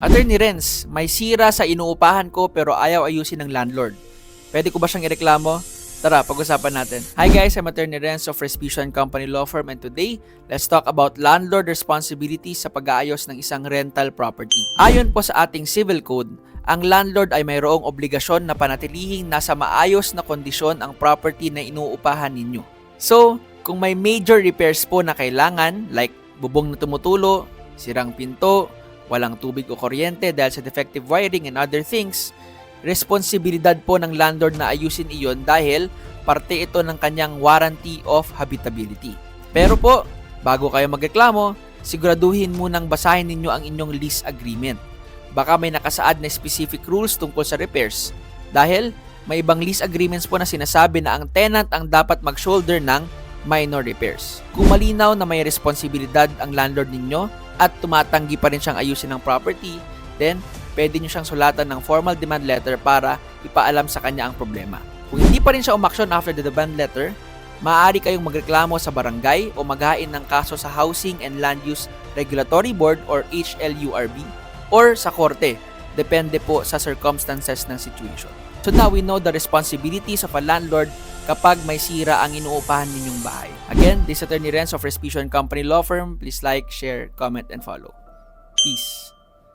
Attorney Renz, may sira sa inuupahan ko pero ayaw ayusin ng landlord. Pwede ko ba siyang ireklamo? Tara, pag-usapan natin. Hi guys, I'm Attorney Renz of Respicio Company Law Firm and today, let's talk about landlord responsibilities sa pag-aayos ng isang rental property. Ayon po sa ating civil code, ang landlord ay mayroong obligasyon na panatilihing nasa maayos na kondisyon ang property na inuupahan ninyo. So, kung may major repairs po na kailangan, like bubong na tumutulo, sirang pinto, walang tubig o kuryente dahil sa defective wiring and other things, responsibilidad po ng landlord na ayusin iyon dahil parte ito ng kanyang warranty of habitability. Pero po, bago kayo magreklamo, siguraduhin munang basahin ninyo ang inyong lease agreement. Baka may nakasaad na specific rules tungkol sa repairs dahil may ibang lease agreements po na sinasabi na ang tenant ang dapat mag-shoulder ng minor repairs. Kung na may responsibilidad ang landlord ninyo at tumatanggi pa rin siyang ayusin ng property, then pwede nyo siyang sulatan ng formal demand letter para ipaalam sa kanya ang problema. Kung hindi pa rin siya umaksyon after the demand letter, maaari kayong magreklamo sa barangay o maghain ng kaso sa Housing and Land Use Regulatory Board or HLURB or sa korte. Depende po sa circumstances ng situation. So now we know the responsibilities of a landlord kapag may sira ang inuupahan ninyong bahay. Again, this is Attorney Renz of Respicio Company Law Firm. Please like, share, comment, and follow. Peace.